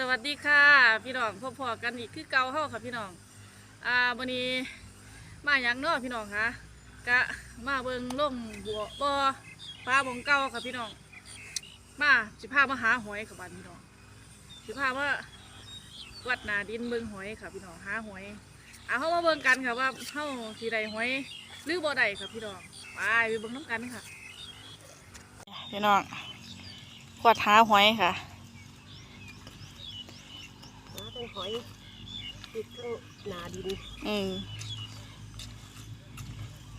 สวัสดีค่ะ พี่น้องพบๆกันอีกคือเกาเฮาค่ะพี่น้อง อ่าวันนี้มาอย่างเนาะพี่น้องคะกะมาเบิงล่งบัวบ่อปลาบงเก่าค่ะพี่น้อง มาสิพามาหาหอยค่ะบ้านพี่น้องสิพามาวัดนาดินเบิงหอยค่ะพี่น้องหาหอยอ่าเฮามาเบิงกันค่ะว่าเฮาสิได้หอยหรือบ่ได้ค่ะพี่น้องไปไปเบิงน้ำกันค่ะพี่น้องขวดหาหอยค่ะ หอยติดทั้งหนาดินอืม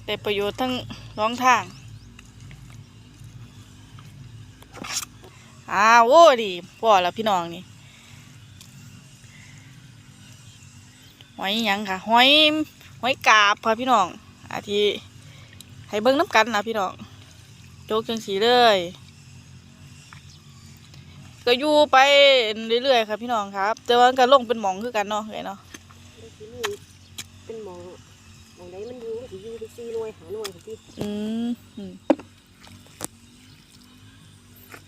ได้ประโยชน์ทั้งสองทาง อ้าวโอ้ดีพอแล้วพี่น้องนี่ หอยหยังค่ะ หอยหอยกาบค่ะพี่น้องอาทิให้เบิ้งน้ำกันนะพี่น้องโจกจังสีเลย ก็อยู่ไปเรื่อยๆครับพี่น้องครับ แต่ว่าก็ลงเป็นหมองคือกันเนาะไงเนาะแล้วที่นี่เป็นหมองหมองไหนมันอยู่มันสิอยู่ที่สี่หน่วยหาหน่วยที่อืมอืม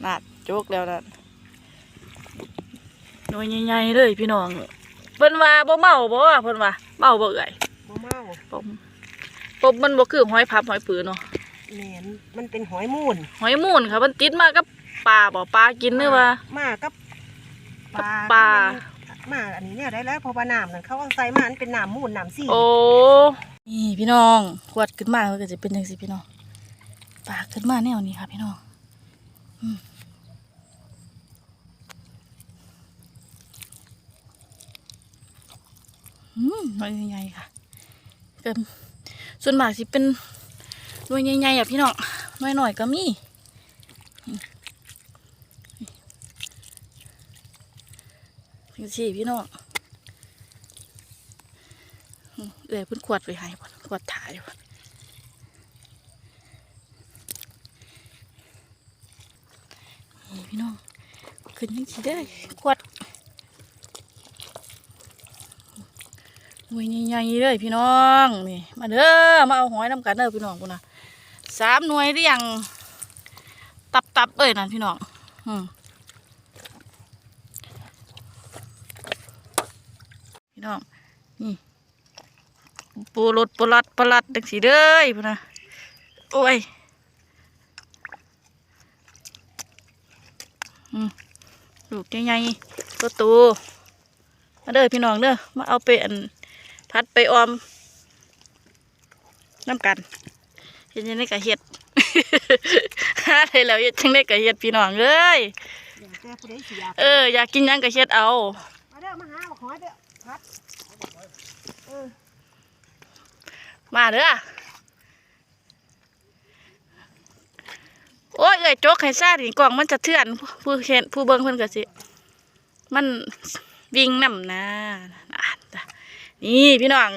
นัดโจกแล้วนัดหน่วยใหญ่ๆเลยพี่น้องเพิ่นว่าบ่เมาบ่ว่าเพิ่นว่าเมาบ่เอ่ยบ่เมาผมผมมันบ่คือหอยพับหอยปือเนาะแหมนมันเป็นหอยมูนหอยมูนค่ะมันติดมากับ ปลาบ่ปลากินหรือว่า มากับกับปลา มาอันนี้เนี่ยได้แล้วเพอปลาน้ำนั่นเขาเอาใส่มาอันเป็นน้ำมูนน้ำซี่โอ้นี่พี่น้องขวดขึ้นมามันก็จะเป็นจังซี่พี่น้องปลาขึ้นมาแนวนี้ค่ะพี่น้องอืมอืมหน่วยใหญ่ๆค่ะเป็นส่วนมากสิเป็นหน่วยใหญ่ๆอะพี่น้องหน่วยหน่อยก็มี จังซี่พี่น้องเอืมเอ้ยเพิ่นขวดไว้ให้บ่นขวดถ่ายบ่นนี่พี่น้องขึ้นยังสิได้ขวดหน่วยใหญ่ๆเลยพี่น้องนี่มาเด้อมาเอาหอยน้ำกันเด้อพี่น้องพุ่นะสามหน่วยหรือยังตับตับๆเอ้ยนั่นพี่น้องอืมพี่น้อง นี่ปูรดปูรัดปลัดดังสีเด้ยพุ่นนะโอ้ยอืมลูกใหญ่ๆตัวโตมาเด้อพี่น้องเด้อมาเอาไปอันพัดไปออมน้ำกันเฮ็ดยังไงกะเฮ็ดหาได้แล้วเฮ็ดจังไดกะเฮ็ดพี่น้องเอ้ยอยากแต่ผู้ใดสิอยากเอออยากกินหยังกะเฮ็ดเอามาเด้อมาหาเอาหอยเด้อพัดเออ มาเด้อโอ้ยเอ้ยโจกให้ซาดิกล่องมันจะเทือน ผู้เห็นผู้เบิ่งเพิ่นก็สิ มันวิ่งนำนะอะนี่พี่น้อง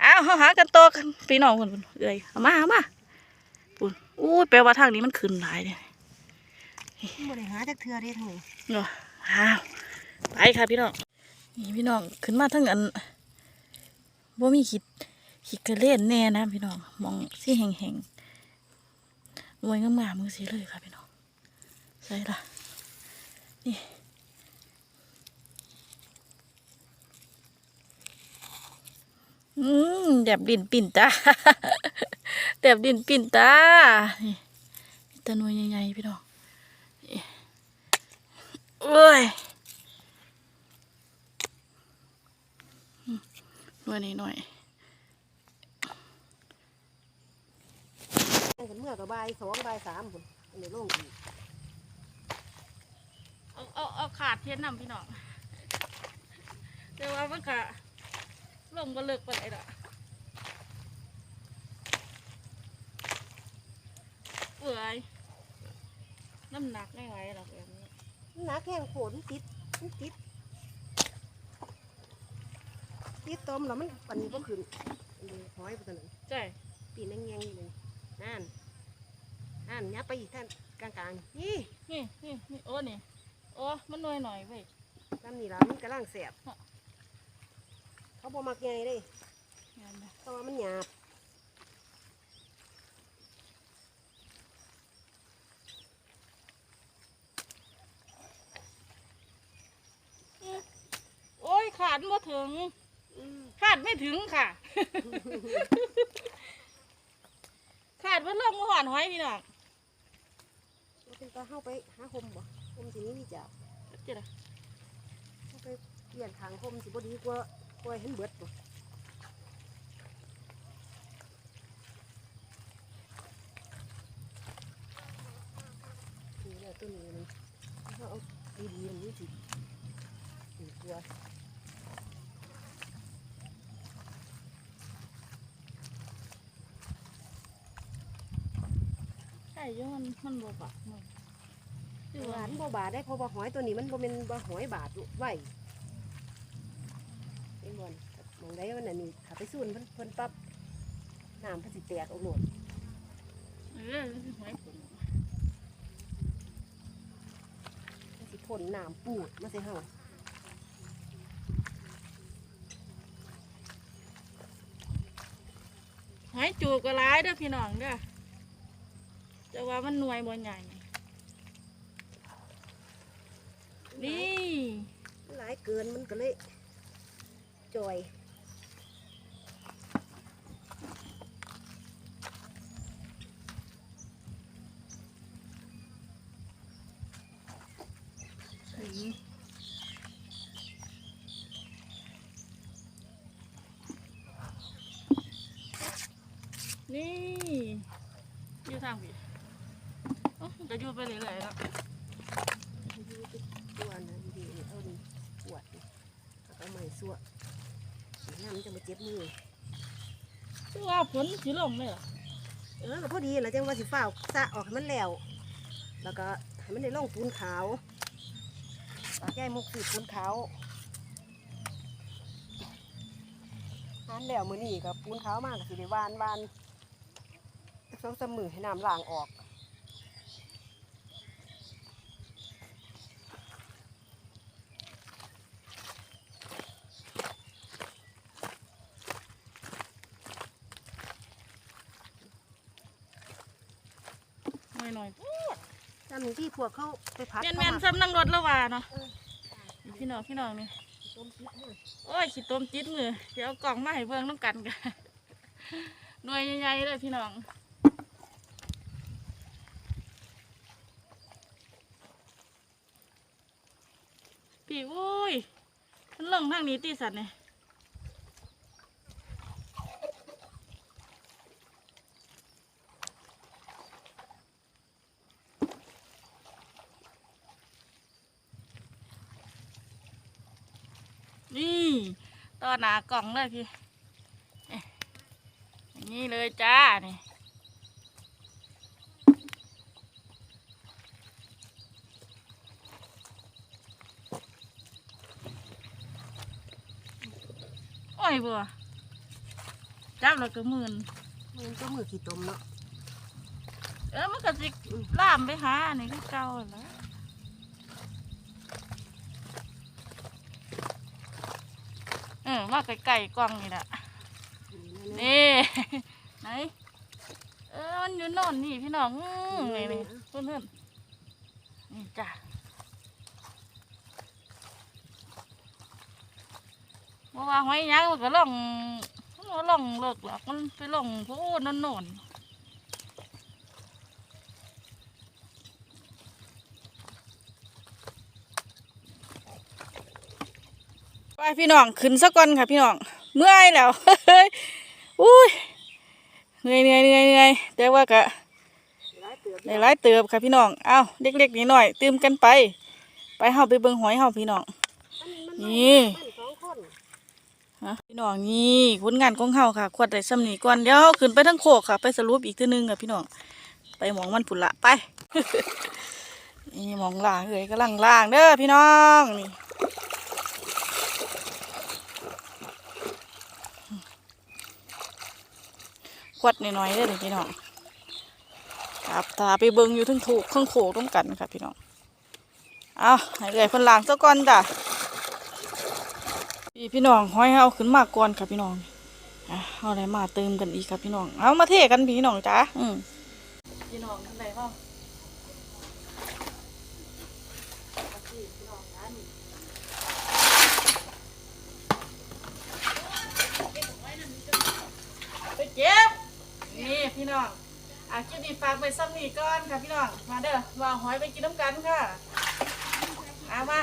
เอาเฮาหากันโตอกันพี่น้องเพิ่นเพิ่นเอ้ยเอามาเอามาปุ่นอู้ยแปลว่าทางนี้มันขึ้นหลายเนี่ยบ่ได้หาจักเทื่อเด้ทั้งนี้เนาะอ้าวไปค่ะพี่น้องนี่พี่น้องขึ้นมาทั้งอัน บ่มีขิดขิดกระเล่นแน่นะพี่น้องมองสิแห่งๆรวยงามๆมือสีเลยค่ะพี่น้องใส่ละนี่อืมแดบดินปิ่นตาแดบดินปิ่นตานี่ตะนวยใหญ่ๆพี่น้องโอ้ยอืมหน่ วยนี้หน่อยตั้งกันเมื่อก็บ่ายสองบ่ายสามพุ่นอันนี้ลงอีกเอาเอาเอาขาดเทียนนำพี่น้องแต่ว่ามันกะลงก็เลิกไปไหนละเอ้ยน้ำหนักไม่ไหวหรอกแบบนี้หนักแห้งโผล่มันติดมันติด ติดต้มแล้วมันปันนี้บ่ขึ้นอันนี้หอยไปตัวนึงใช่ปีนแงงๆอยู่เลยนั่นนั่นยับไปอีกท่านกลางๆนี่นี่นี่นี่โอ้นี่โอ้มันหน่อยหน่อยเว้ยลำนี่ละมันกำลังแสบเขาบ่มักใหญ่เลยงานนะเพราะว่ามันหยาบดบ่ถึงอืมคาดไม่ถึงค่ะคาดว่าลงมาหอนหอยพี่น้องเราเป็นตาเข้าไปหาห่มบ่ห่มสินี้มีจ้ะเจ้าเข้าไปเปลี่ยนทางห่มสิบ่ดีกว่าปล่อยให้มันเบิดบ่นี่แหละต้นนี้มันถ้าเอาดีๆมันนี่สิดีกว่ ช่อยังมันมันบ่ปะมันคือหว่า วานบ่บาดได้เพราะว่าหอยตัวนี้มันบ่เป็นบ่หอยบาดอยู่ไว้เอ็งบ่นมองได้ว่านั่นนี่ถ้าไปสูนเพิ่นเพิ่นปั๊บน้ำเพิ่นสิแตกออกโหลดเออคือหอยผมเพิ่นสิพ่นน้ำปูดมาใส่เฮาหอยจูบก็ร้ายเด้อพี่น้องเด้อ แต่ว่ามันหน่วยบ่ใหญ่ นี่มันหลายเกินมันก็เลยจอยนี่อยู่ทางพี่โอ้มันก็อยู่ไปเรื่อยๆแล้วอยู่ที่ตัวนะดีๆนี่เอานี่ปวดนี่แล้วก็เอาไม้สั่วน้ำมันจะมาเจ็บมือคือว่าฝนสิลงเลยเหรอเออก็พอดีแหละจังว่าสิฝ้าวสะออกให้มันแล้ว แล้วก็ให้มันได้ล่องปูนขาวปากแก้มุกสีปูนขาวหันแล้วมือนี่กับปูนขาวมากก็สิได้วานวานสองสามมือให้น้ำล้างออก หน่อยหน่อยๆพูดตามที่พวกเขาไปพักแม่นเขาแม่นมาซ้ำนั่งรถแล้วว่าเนาะเออพี่น้องพี่น้องนี่ต้มพริกให้โอ้ยขีดต้มจิตมือเดี๋ยวเอากล่องมาให้เบิ่งน้ำกันกันหน่วยใหญ่ๆเลยพี่น้องพี่อุ้ยมันลงทางนี้ตีสัตว์เนี่ย นี่ต่อหนากล่องเลยพี่เอ๊ะอย่างนี้เลยจ้านี่โอ้ยบัวจับแล้วก็หมื่นมันก็มือขี้ต้มเนาะเออมันก็สิล่ามไปหาอันนี้ก็เก่าแล้ว ออมาไก่ๆกล่องนี่แหละนี่นี่ไหนเออมันอยู่โน่นนี่พี่น้องอื้อนี่นี่เพื่อนเพื่อนๆนี่จ้ะเพราะว่าหอยยักษ์มันก็ล่องมันก็ล่องเลิกหรอกมันไปล่องพูนนโน่น ไปพี่น้องขึ้นสักก่อนค่ะพี่น้องเมื่อยแล้วอุ้ยเหนื่อยเหนื่อยเหนื่อยเหนื่อยแต่ว่าก็หลายเตือบได้หลายเติบค่ะพี่น้องเอ้าเล็กๆนิดหน่อยๆตื่มกันไป ไปเฮาไปเบิ่งหอยเฮาพี่น้องนี่ฮะพี่น้องนี่ผลงานของเฮาค่ะขวดได้ซ้ำนี้ก่อนเดี๋ยวขึ้นไปทั้งโคกค่ะ ไปสรุปอีกทีนึงค่ะพี่น้องไปหมองมันผุนละไปนี่หมองล่างเอ้ยกำลังล่างเด้อพี่น้องนี่ ขวดน้อยๆได้เลยพี่น้องครับตาไปเบิงอยู่ทั้งถูกทั้งโขกต้องกันค่ะพี่น้องเอาให้เลยคนล้างซะก่อนจ้ะพี่พี่น้องห้อยเอาขึ้นมาก่อนค่ะพี่น้องเอาอะไรมาเติมกันอีกครับพี่น้อง เอามาเทกันพี่น้องจ้าอืมพี่น้องทำไรบ้าง พี่น้องอะคลิปนี้ฝากไปซ้ำนี่ก่อนค่ะพี่น้อง มาเด้อว่าหอยไปกินน้ำกันค่ะเอามา